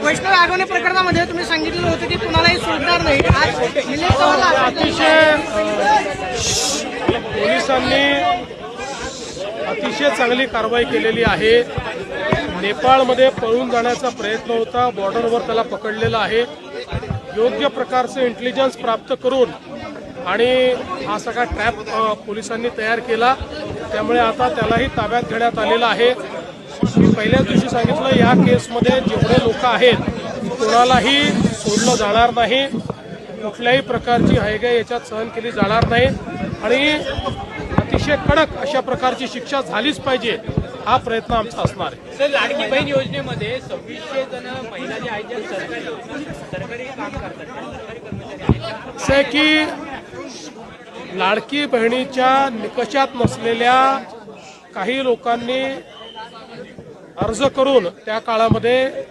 वैष्णव आठवणे प्रकरणामध्ये तुम्ही सांगितलेलं होतं की कुणालाही सोडणार नाही. आज अतिशय पोलिसांनी अतिशय चांगली कारवाई केलेली आहे. नेपाळमध्ये पळून जाण्याचा प्रयत्न होता. बॉर्डरवर त्याला पकडलेला आहे. योग्य प्रकारचं इंटेलिजन्स प्राप्त करून आणि हा सगळा ट्रॅप पोलिसांनी तयार केला. त्यामुळे आता त्यालाही ताब्यात घेण्यात आलेला आहे. मी पहिल्याच दिवशी सांगितलं या केसमध्ये जेवढे लोक आहेत कोणालाही सोडलं जाणार नाही. कुठल्याही प्रकारची हायगाय याच्यात सहन केली जाणार नाही. आणि अतिशय कडक अशा प्रकारची शिक्षा झालीच पाहिजे हा प्रयत्न आमचा असणार आहे. सर लाडकी बहीण योजनेमध्ये सव्वीसशे जण महिला जे आहेत सरकारी काम करतात असं आहे की लाडकी बहिणीच्या निकषात नसलेल्या काही लोकांनी अर्ज करून त्या काळामध्ये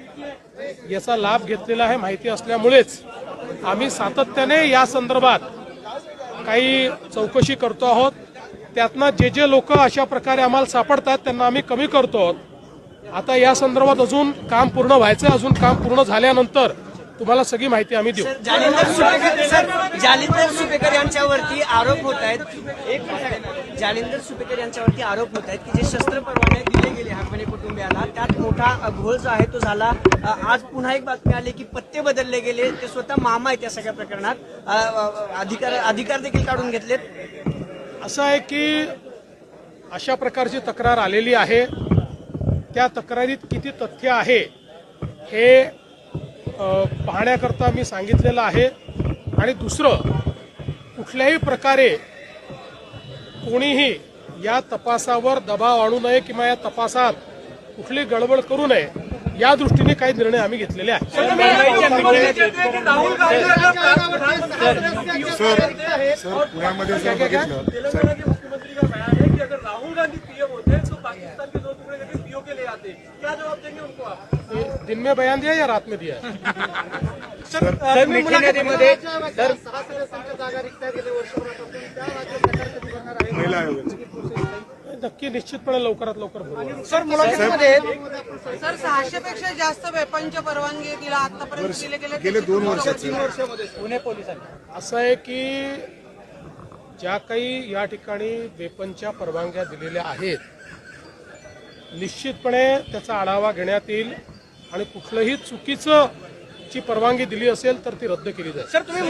याचा लाभ घेतलेला आहे माहिती असल्यामुळेच आम्ही सातत्याने या संदर्भात काही चौकशी करतो आहोत. त्यातनं जे जे लोक अशा प्रकारे आम्हाला सापडतात त्यांना आम्ही कमी करतो आहोत. आता या संदर्भात अजून काम पूर्ण व्हायचं अजून काम पूर्ण झाल्यानंतर तुम्हाला सगळी माहिती आम्ही देऊ. जालिंदर सुपेकर यांच्यावरती आरोप होत आहेत. एक जालिंदर सुपेकर यांच्यावरती आरोप होत आहेत की जे शस्त्र परवाने दिले गेले त्यात मोठा घोळ जो आहे तो झाला. आज पुन्हा एक बातमी आली की पत्ते बदलले गेले. ते स्वतः मामा आहेत या सगळ्या प्रकरणात. अधिकार अधिकार देखील काढून घेतलेत. असं आहे की अशा प्रकारची तक्रार आलेली आहे. त्या तक्रारीत किती तथ्य आहे हे पाहण्याकरता मी सांगितलेलं आहे. आणि दुसरं कुठल्याही प्रकारे कोणीही या तपासावर दबाव आणू नये किंवा या तपासात कुठली गडबड करू नये या दृष्टीने काही निर्णय आम्ही घेतलेले आहेत. सर पुण्यामध्ये जर बघितलं. सर. मुख्यमंत्री का बयान है कि अगर राहुल गांधी पीएम होते तो पाकिस्तान के दो टुकड़े करके पीओ के ले आते? क्या जवाब देंगे उनको आप? दिन में बयान दिया या रात में दिया? सहा सदस्यांच्या जागा रिक्त गेल्या महिला आयोगाचं. नक्की निश्चितपणे लवकरात लवकर बोलू सर मुलाखतीमध्ये सर सहाशे पेक्षा जास्त वेपनच्या परवानगी दिला आतापर्यंत दिले गेले गेले दोन वर्षात सर पुणे पोलिसांनी. असं आहे की ज्या काही या ठिकाणी वेपनच्या परवानग्या दिलेल्या आहेत निश्चितपणे त्याचा आढावा घेण्यात येईल आणि कुठलंही चुकीचं ची परवानगी दिली असेल तर ती रद्द केली जाईल. सर तुम्ही